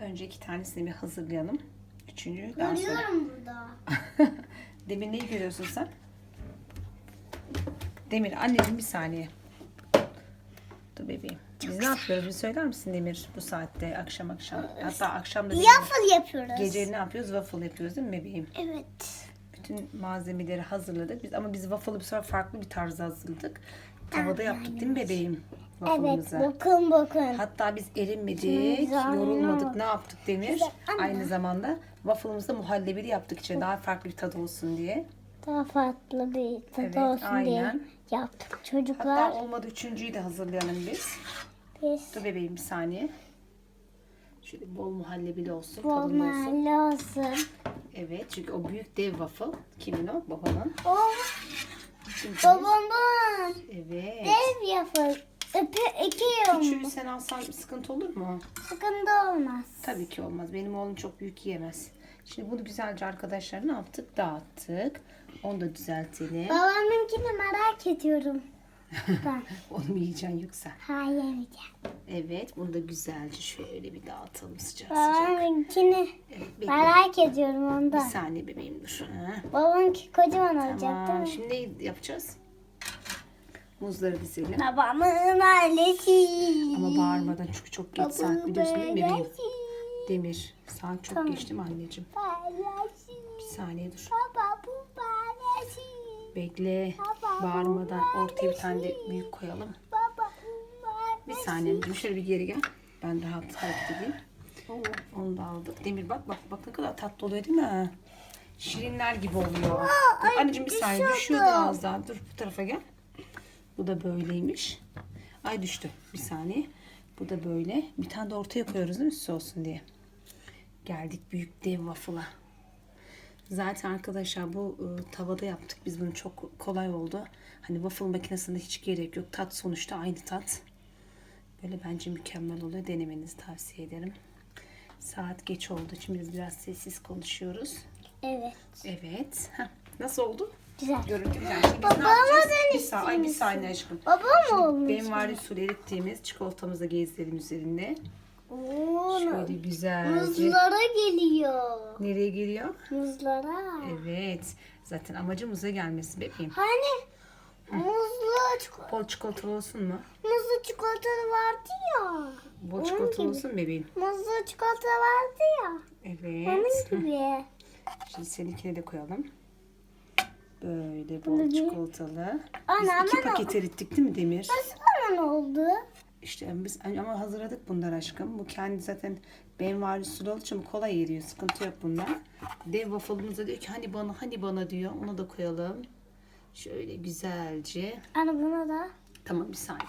Önce iki tanesini bir hazırlayalım. Üçüncü daha sonra. Görüyorum burada. Demir neyi görüyorsun sen? Demir anneciğim bir saniye. Dur bebeğim. Biz ne yapıyoruz? Bir söyler misin Demir bu saatte akşam akşam? Hatta akşam da değil, Waffle yapıyoruz. gece ne yapıyoruz? Waffle yapıyoruz değil mi bebeğim? Evet. Bütün malzemeleri hazırladık. Biz ama biz waffle'ı bir sonra farklı bir tarzda hazırladık. Tavada yaptık değil mi bebeğim? Evet. Waffle'ımızı. Bakın bakın. Hatta biz erinmedik, Güzel. yorulmadık. Ne yaptık Demir? Güzel. Aynı zamanda waffle'ımızda muhallebili yaptık içine daha farklı bir tadı olsun diye. Daha farklı bir tadı Evet, olsun diye aynen. yaptık Hatta çocuklar. olmadı üçüncüyü de hazırlayalım biz. Biz Dur bebeğim bir saniye. Şöyle bol muhallebili olsun, bol tadında olsun. olsun. Evet çünkü o büyük dev waffle. Kimin o? Babanın. O Çünkü- babamın Evet. dev yapı. Öpü iki Küçüğü sen alsan sıkıntı olur mu? Sıkıntı olmaz. Tabii ki olmaz. Benim oğlum çok büyük yiyemez. Şimdi bunu güzelce arkadaşlar ne yaptık? Dağıttık. Onu da düzeltelim. Babamınkini merak ediyorum. ben. Onu mu yiyeceksin yoksa? Hayır yemeyeceğim. Evet. Bunu da güzelce şöyle bir dağıtalım sıcak sıcak. Babamınkini. Merak ediyorum Bir ondan. saniye bebeğim dur. Ha. Babamınki kocaman olacak Tamam. değil mi? Şimdi yapacağız? Muzları dizelim. Babamın ailesi. Ama bağırmadan çünkü çok geç saat biliyorsun değil mi bebeğim? Demir. Saat çok Tamam. geçti mi anneciğim? Ailesi. Bir saniye dur. Baba bu ailesi. Bekle. Baba, Bağırmadan ortaya bir tane de büyük koyalım. Baba bu ailesi. Bir saniye anneciğim şöyle bir geri gel. Ben rahat hareket edeyim. Onu da aldık. Demir bak bak bak ne kadar tatlı oluyor değil mi? Şirinler gibi oluyor. Ay, anneciğim bir saniye düşüyordu. daha. Dur bu tarafa gel. Bu da böyleymiş. Ay düştü. Bir saniye. Bu da böyle. Bir tane de ortaya koyuyoruz değil mi süs olsun diye. Geldik büyük dev waffle'a. Zaten arkadaşlar bu e, tavada yaptık. Biz bunu çok kolay oldu. Hani waffle makinesinde hiç gerek yok. Tat sonuçta aynı tat. Böyle bence mükemmel oluyor. Denemenizi tavsiye ederim. Saat geç olduğu için biz biraz sessiz konuşuyoruz. Evet. Evet. Heh. Nasıl oldu? Güzel. Görüntü güzel. Şimdi biz ne yapacağız? Bir saniye, ay bir saniye aşkım. Baba mı Şimdi olmuş? benim var usulü erittiğimiz çikolatamızı gezdirelim üzerinde. Oo, Şöyle güzelce. Muzlara geliyor. Nereye geliyor? Muzlara. Evet. Zaten amacımıza gelmesi bebeğim. Hani muzlu, çikolata, Bol çikolatalı olsun mu? Muzlu çikolata vardı ya. Bol Onun çikolatalı gibi. bebeğim. Muzlu çikolata vardı ya. Evet. Onun gibi. Şimdi seninkine de koyalım. Böyle bol Bunu çikolatalı. Biz Ana, iki paket erittik değil mi Demir? Nasıl zaman oldu? İşte biz ama hazırladık bunlar aşkım. Bu kendi zaten benvari sulu olduğu için kolay eriyor. Sıkıntı yok bunlar. Dev waffle'ımıza diyor ki hani bana hani bana diyor. Onu da koyalım. Şöyle güzelce. Ana buna da. Tamam bir saniye.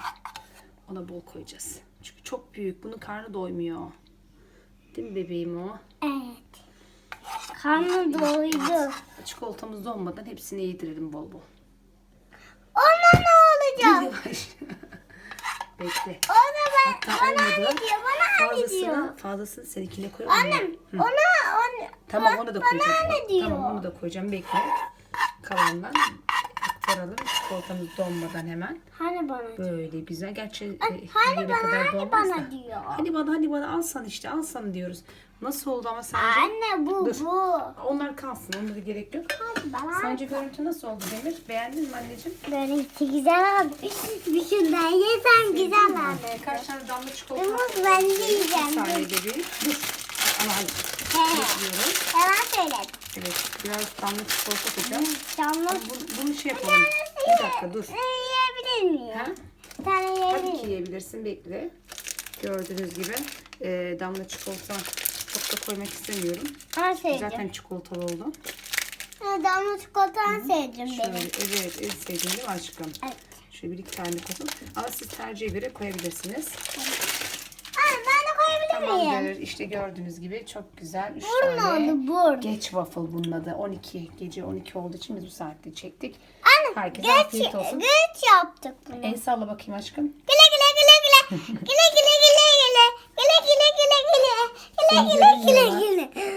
Ona bol koyacağız. Çünkü çok büyük. Bunun karnı doymuyor. Değil mi bebeğim o? Evet. Karnı doydu. Çikolatamız donmadan hepsini yedirelim bol bol. Ona ne olacak? Yavaş. Bekle. Ona ben, Hatta bana olmadı. ne diyor? Bana ne diyor? Fazlasını, fazlasını seninkine koyalım. mı? Annem ona, ona Tamam onu da koyacağım. bana ne diyor? Tamam onu da koyacağım. Bekle. Kalandan aktaralım. Çikolatamız donmadan hemen. Hani bana Böyle güzel. Gerçi e, hani yere bana, kadar hani donmaz bana da. diyor. Hani bana hani bana alsan işte alsan diyoruz. Nasıl oldu ama sence? Anne bu Dur. bu. Onlar kalsın. Onlara gerek yok. Bana. Sence görüntü nasıl oldu Demir? Beğendin mi anneciğim? Böylesi güzel oldu. Bir şundan yesem güzel oldu. Kaç tane damla çikolata? Umut ben de Bir yiyeceğim. saniye bebeğim. Dur. Hadi. He. Bekliyoruz. Hemen söyledim. Evet. Biraz damla çikolata koyacağım. Canlı Bunu, bunu şey yapalım. Bir dakika dur. yiyebilir miyim? Ha? Bir tane Tabii yiyebilir ki yiyebilirsin. Bekle. Gördüğünüz gibi e, damla çikolata çok da koymak istemiyorum. Ben sevdim. Zaten çikolatalı oldu. Damla çikolatanı sevdim Şöyle benim. evet en sevdiğim değil mi aşkım? Evet. Şöyle bir iki tane koyalım. Ama siz tercihe göre koyabilirsiniz. De Tamamdır. İşte gördüğünüz gibi çok güzel. Üç Burun tane. oldu burun. Geç waffle bunun adı. 12. Gece 12 olduğu için biz bu saatte çektik. Anne Herkese geç, afiyet olsun. geç yaptık bunu. El salla bakayım aşkım. Güle güle güle güle. Güle güle güle güle. Güle güle güle güle. Güle güle güle güle.